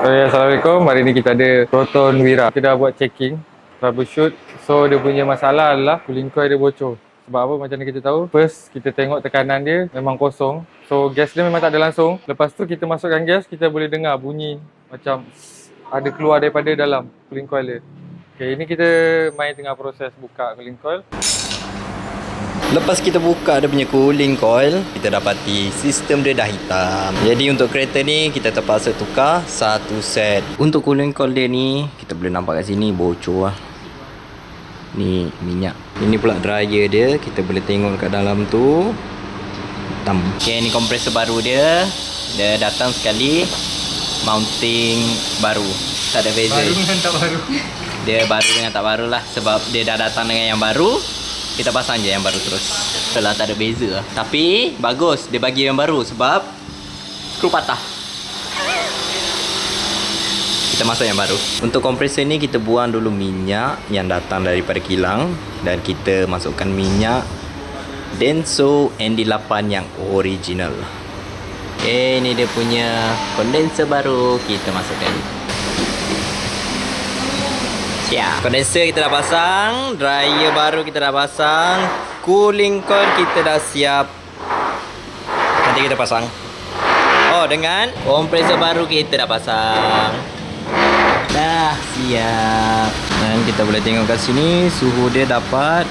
Okay, Assalamualaikum. Hari ni kita ada Proton Wira. Kita dah buat checking, troubleshoot. So, dia punya masalah adalah cooling coil dia bocor. Sebab apa? Macam mana kita tahu? First, kita tengok tekanan dia memang kosong. So, gas dia memang tak ada langsung. Lepas tu, kita masukkan gas, kita boleh dengar bunyi macam ada keluar daripada dalam cooling coil dia. Okay, ini kita main tengah proses buka cooling coil. Lepas kita buka dia punya cooling coil, kita dapati sistem dia dah hitam. Jadi untuk kereta ni kita terpaksa tukar satu set. Untuk cooling coil dia ni, kita boleh nampak kat sini bocor lah. Ni minyak. Ini pula dryer dia, kita boleh tengok kat dalam tu. Hitam. Okay, ni kompresor baru dia. Dia datang sekali mounting baru. Tak ada beza. tak baru. Dia baru dengan tak baru lah Sebab dia dah datang dengan yang baru Kita pasang je yang baru terus. Itulah tak ada beza lah. Tapi bagus. Dia bagi yang baru Sebab Skru patah. Kita masuk yang baru. Untuk kompresor ni kita buang dulu minyak Yang datang daripada kilang Dan kita masukkan minyak Denso ND8 yang original. Okay, ini dia punya kondenser baru. Kita masukkan Siap. Kondenser kita dah pasang, dryer baru kita dah pasang, cooling coil kita dah siap. Nanti kita pasang. Oh, dengan kompresor baru kita dah pasang. Dah siap. Dan kita boleh tengok kat sini suhu dia dapat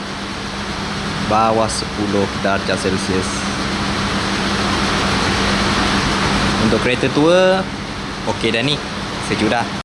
bawah 10 darjah Celsius. Untuk kereta tua, okey dah ni. Sejuk dah.